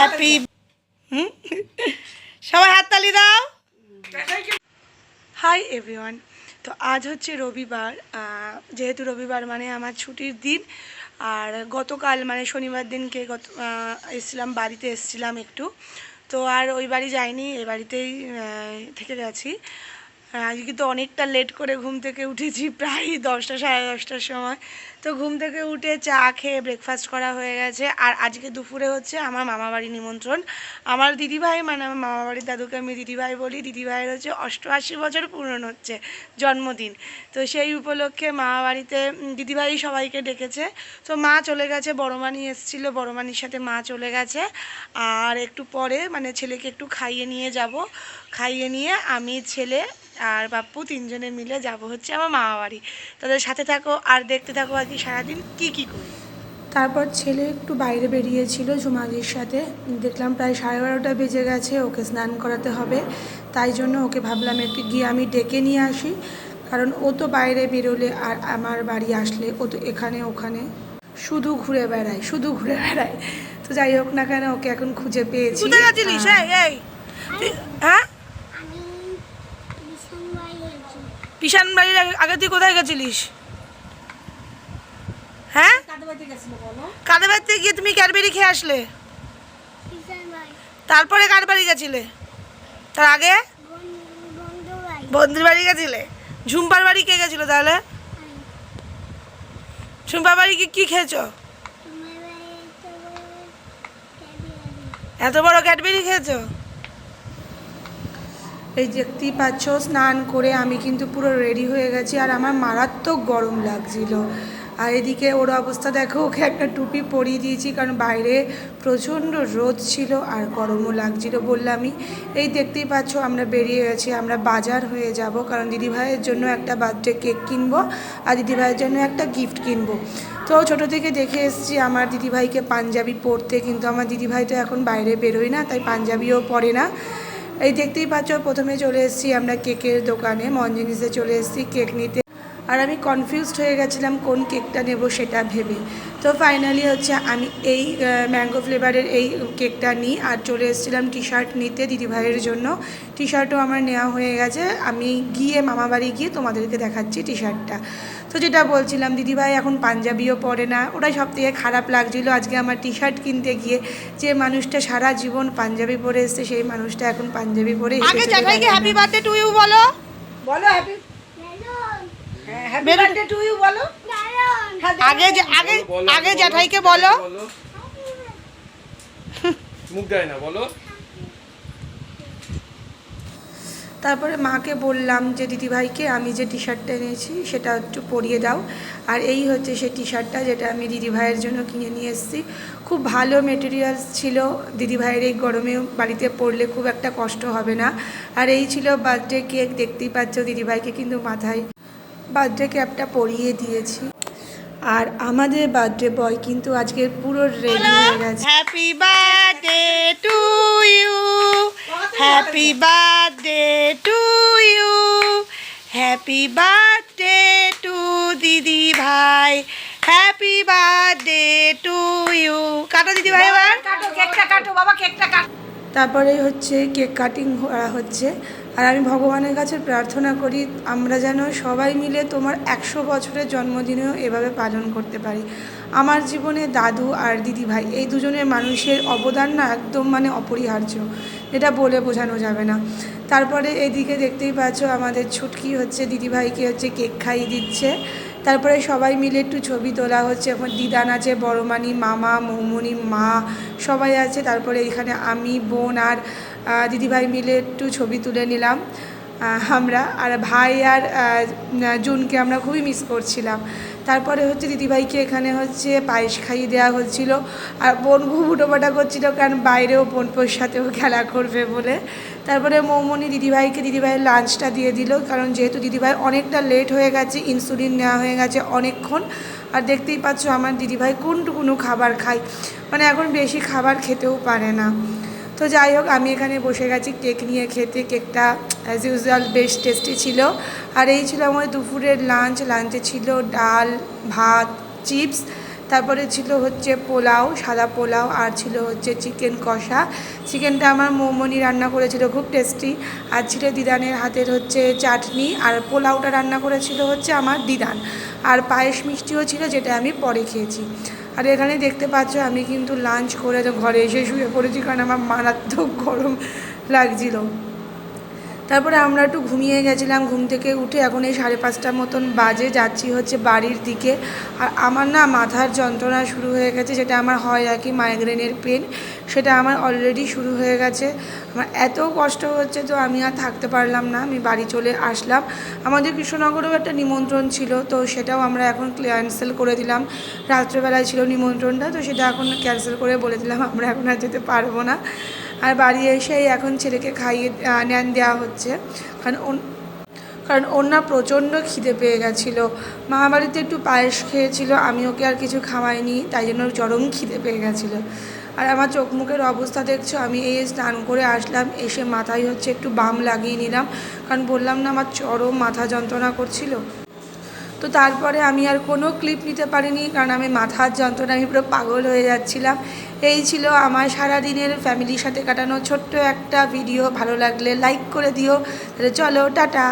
Happy হুম সবাই হাততালি দাও। হাই এভরিওয়ান তো আজ হচ্ছে রবিবার যেহেতু রবিবার মানে আমার ছুটির দিন, আর গতকাল মানে শনিবার দিনকে গত এসেছিলাম, বাড়িতে এসেছিলাম একটু। তো আর ওই বাড়ি যাইনি এই বাড়িতেই থেকে গেছি। আজকে তো অনেকটা লেট করে ঘুম থেকে উঠেছি প্রায় দশটা, সাড়ে দশটার সময়। তো ঘুম থেকে উঠে চা খেয়ে ব্রেকফাস্ট করা হয়ে গেছে। আর আজকে দুপুরে হচ্ছে আমার মামা বাড়ি নিমন্ত্রণ। আমার দিদিভাই মানে আমার মামা বাড়ির দাদুকে আমি দিদিভাই বলি, দিদিভাইয়ের হচ্ছে অষ্টআশি বছর পূরণ হচ্ছে জন্মদিন। তো সেই উপলক্ষে মামা বাড়িতে দিদিভাই সবাইকে ডেকেছে। তো মা চলে গেছে, বড়মানি এসেছিল, বড়মানির সাথে মা চলে গেছে। আর একটু পরে মানে ছেলেকে একটু খাইয়ে নিয়ে যাব। খাইয়ে নিয়ে আমি ছেলে আর বাপ্পু তিনজনে মিলে যাব হচ্ছে আমার মামা বাড়ি। তাদের সাথে থাকো আর দেখতে থাকো আজকে সারাদিন কি কি করি। তারপর ছেলে একটু বাইরে বেরিয়েছিল ঝুমাদির সাথে। দেখলাম প্রায় সাড়ে বারোটা বেজে গেছে ওকে স্নান করাতে হবে। তাই জন্য ওকে ভাবলাম একটু গিয়ে আমি ডেকে নিয়ে আসি। কারণ ও তো বাইরে বেরোলে আর আমার বাড়ি আসলে ও তো এখানে ওখানে। শুধু ঘুরে বেড়ায় শুধু ঘুরে বেড়ায়। তো যাই হোক না কেন ওকে এখন খুঁজে পেয়েছি। হ্যাঁ আমি ডিসেম্বরে গেছি পিসান বাড়ির আগে- তুই কোথায় গেছিলিস? হ্যাঁ? কাদের বাড়িতে গিয়ে তুমি ক্যাডবেরি খেয়ে আসলে? তারপরে কার বাড়ি গেছিলে? তার আগে? বন্ধু বন্ধুর বাড়ি গেছিলে? ঝুম্পার বাড়ি কে গেছিল তাহলে? ঝুম্পার বাড়ি কি কি খেয়েছো? এত বড় ক্যাডবেরি খেয়েছো? এই দেখতেই পাচ্ছ, স্নান করে আমি কিন্তু পুরো রেডি হয়ে গেছি আর আমার মারাত্মক গরম লাগছিল। আর এদিকে ওর অবস্থা দেখো, ওকে একটা টুপি পরিয়ে দিয়েছি কারণ বাইরে প্রচণ্ড রোদ ছিল আর গরমও লাগছিল বললামই এই দেখতেই পাচ্ছ, আমরা বেরিয়ে গেছি, আমরা বাজার হয়ে যাব কারণ দিদিভাইয়ের জন্য একটা বার্থডে কেক কিনবো আর দিদিভাইয়ের জন্য একটা গিফট কিনবো। তো ছোট থেকে দেখে এসেছি, আমার দিদিভাইকে পাঞ্জাবি পরতে কিন্তু আমার দিদিভাই তো এখন বাইরে বেরোয় না, তাই পাঞ্জাবিও পরে না। এই দেখতেই পাচ্ছ, প্রথমে চলে এসেছি আমরা কেকের দোকানে। মন জিনিসে চলে এসেছি, কেক নিতে। আর আমি কনফিউজড হয়ে গেছিলাম কোন কেকটা নেব সেটা ভেবে। তো ফাইনালি হচ্ছে আমি এই ম্যাঙ্গো ফ্লেভারের এই কেকটা নিই আর চলে এসেছিলাম টি শার্ট নিতে দিদিভাইয়ের জন্য। টি শার্টও আমার নেওয়া হয়ে গেছে। আমি গিয়ে মামাবাড়ি গিয়ে তোমাদেরকে দেখাচ্ছি টি শার্টটা তো যেটা বলছিলাম দিদিভাই এখন পাঞ্জাবিও পরে না। ওটাই সব থেকে খারাপ লাগছিল। আজকে আমার টি শার্ট কিনতে গিয়ে যে মানুষটা সারা জীবন পাঞ্জাবি পরে এসছে সেই মানুষটা এখন পাঞ্জাবি পরে। হ্যাপি বার্থডে টু ইউ বলো। Happy happy birthday to you বলো। আগে আগে আগে জ্যাঠাইকে বলো মুখ দেয় না বলো। তারপরে মাকে বললাম যে দিদিভাইকে আমি যে টি শার্টটা এনেছি সেটা একটু পরিয়ে দাও। আর এই হচ্ছে সেই টি শার্টটা যেটা আমি দিদিভাইয়ের জন্য কিনে নিয়ে এসেছি। খুব ভালো মেটেরিয়ালস ছিল। দিদিভাইয়ের এই গরমে বাড়িতে পরলে খুব একটা কষ্ট হবে না। আর এই ছিল বার্থডে কেক দেখতেই পাচ্ছ দিদিভাইকে কিন্তু মাথায় বার্থডে ক্যাপটা পরিয়ে দিয়েছি। আর আমাদের বার্থডে বয় কিন্তু আজকে পুরো রেডি হয়ে গেছে। Happy birthday to you happy birthday to you happy birthday to দিদি ভাই। হ্যাপি বার্থডে টু ইউ কাটো দিদি ভাই এবার। কাটো কেকটা কাটো বাবা কেকটা কাটো। তারপরে হচ্ছে কেক কাটিং করা হচ্ছে। আর আমি ভগবানের কাছে প্রার্থনা করি, আমরা যেন সবাই মিলে তোমার একশো বছরের জন্মদিনেও এভাবে পালন করতে পারি। আমার জীবনে দাদু আর দিদি ভাই এই দুজনের মানুষের অবদান না একদম মানে অপরিহার্য। এটা বলে বোঝানো যাবে না। তারপরে এদিকে দেখতেই পাচ্ছ আমাদের ছুটকি হচ্ছে, দিদিভাইকে হচ্ছে কেক খাইয়ে দিচ্ছে। তারপরে সবাই মিলে একটু ছবি তোলা হচ্ছে, এখন দিদান আছে, বড়মানি, মামা, মৌমনি, মা সবাই আছে। তারপরে এখানে আমি, বোন আর দিদিভাই মিলে একটু ছবি তুলে নিলাম। আমরা আর ভাই আর জুনকে আমরা খুবই মিস করছিলাম। তারপরে হচ্ছে দিদিভাইকে এখানে হচ্ছে পায়েস খাইয়ে দেওয়া হচ্ছিল। আর বোন খুব উটোপাটা করছিল, কারণ বাইরেও বোনপোর সাথেও খেলা করবে বলে। তারপরে মৌমনি দিদিভাইকে দিদিভাইয়ের লাঞ্চটা দিয়ে দিল, কারণ যেহেতু দিদিভাই অনেকটা লেট হয়ে গেছে ইনসুলিন নেওয়া হয়ে গেছে অনেকক্ষণ। আর দেখতেই পাচ্ছ আমার দিদিভাই কোনটুকুনো খাবার খায়। মানে এখন বেশি খাবার খেতেও পারে না। তো যাই হোক, আমি এখানে বসে গেছি। কেক নিয়ে খেতে। কেকটা অ্যাজ ইউজুয়াল বেশ টেস্টি ছিল। আর এই ছিল আমার দুপুরের লাঞ্চ লাঞ্চে ছিল ডাল, ভাত চিপস তারপরে ছিল হচ্ছে পোলাও, সাদা পোলাও। আর ছিল হচ্ছে চিকেন কষা। চিকেনটা আমার মৌমনি রান্না করেছিল, খুব টেস্টি আর ছিল দিদানের হাতের হচ্ছে চাটনি। আর পোলাওটা রান্না করেছিল হচ্ছে আমার দিদান। আর পায়েস মিষ্টিও ছিল, যেটা আমি পরে খেয়েছি। আর এখানে দেখতে পাচ্ছ, আমি কিন্তু লাঞ্চ করে তো ঘরে এসে শুয়ে পড়েছি, কারণ আমার মারাত্মক গরম লাগছিল। তারপরে আমরা একটু ঘুমিয়ে গেছিলাম, ঘুম থেকে উঠে এখন এই সাড়ে পাঁচটার মতন বাজে, যাচ্ছি হচ্ছে বাড়ির দিকে। আর আমার না মাথার যন্ত্রণা শুরু হয়ে গেছে, যেটা আমার হয় আর কি মাইগ্রেনের পেন সেটা আমার অলরেডি শুরু হয়ে গেছে। আমার এত কষ্ট হচ্ছে তো আমি আর থাকতে পারলাম না, আমি বাড়ি চলে আসলাম। আমাদের কৃষ্ণনগরেও একটা নিমন্ত্রণ ছিল, তো সেটাও আমরা এখন ক্যান্সেল করে দিলাম। রাত্রেবেলায় ছিল নিমন্ত্রণটা, তো সেটা এখন ক্যান্সেল করে বলে দিলাম, আমরা এখন আর যেতে পারব না। আর বাড়ি এসেই এখন ছেলেকে খাইয়ে ন্যান দেওয়া হচ্ছে। কারণ কারণ ওর না প্রচণ্ড খিদে পেয়ে গেছিল। মা বাড়িতে একটু পায়েস খেয়েছিল, আমি ওকে আর কিছু খাওয়াইনি, তাই জন্য চরম খিদে পেয়ে গেছিল। আর আমার চোখ মুখের অবস্থা দেখছ, আমি এই স্নান করে আসলাম, এসে মাথায় হচ্ছে একটু বাম লাগিয়ে নিলাম, কারণ বললাম না আমার চরম মাথা যন্ত্রণা করছিল। তো তারপরে আমি আর কোনো ক্লিপ নিতে পারিনি, কারণ আমি মাথার যন্ত্রণা আমি পুরো পাগল হয়ে যাচ্ছিলাম। এই ছিল আমার সারা দিনের ফ্যামিলির সাথে কাটানো ছোট্ট একটা ভিডিও ভালো লাগলে লাইক করে দিও। তাহলে চলো, টাটা।